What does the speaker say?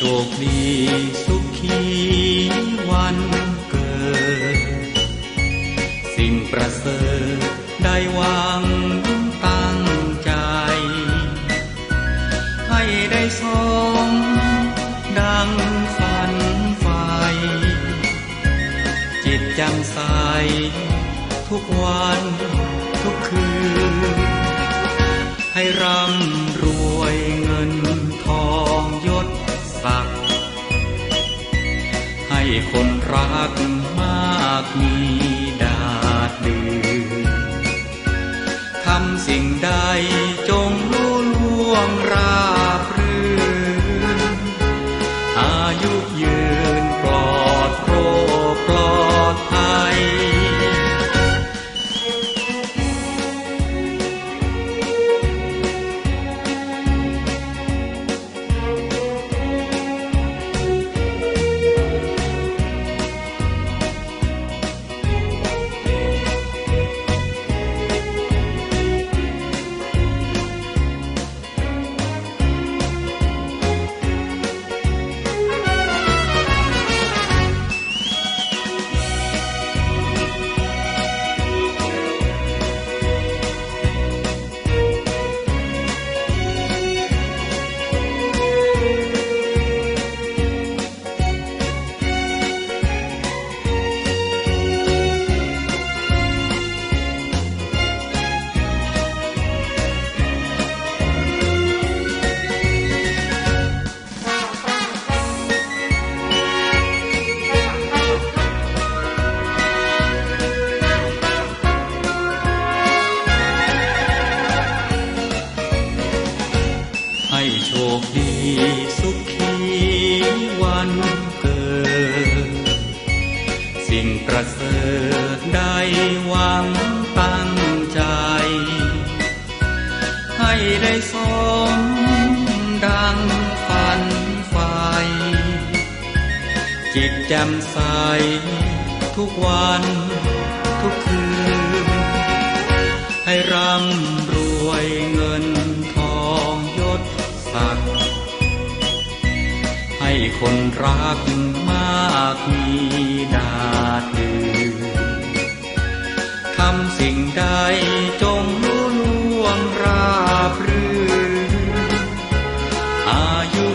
ชคดีสุขีวันเกิด สิ่งประเสริฐได้วังตั้งใจ ให้ได้สมดังฝันใฝ่จิตจำใสทุกวันทุกคืน ให้รำ คนรักมากมีดาดดืนทำสิ่งใดจงลุล่วงรา โชคดีสุขีวันเกิด สิ่งประเสริฐได้หวังตั้งใจ ให้ได้สมดังฝันใฝ่จิตแจ่มใสทุกวันทุกคืน ให้ร่ำ ให้คนรักมากมีดาดือทำสิ่งใดจงรู้ล่วงราบรื่นอายุ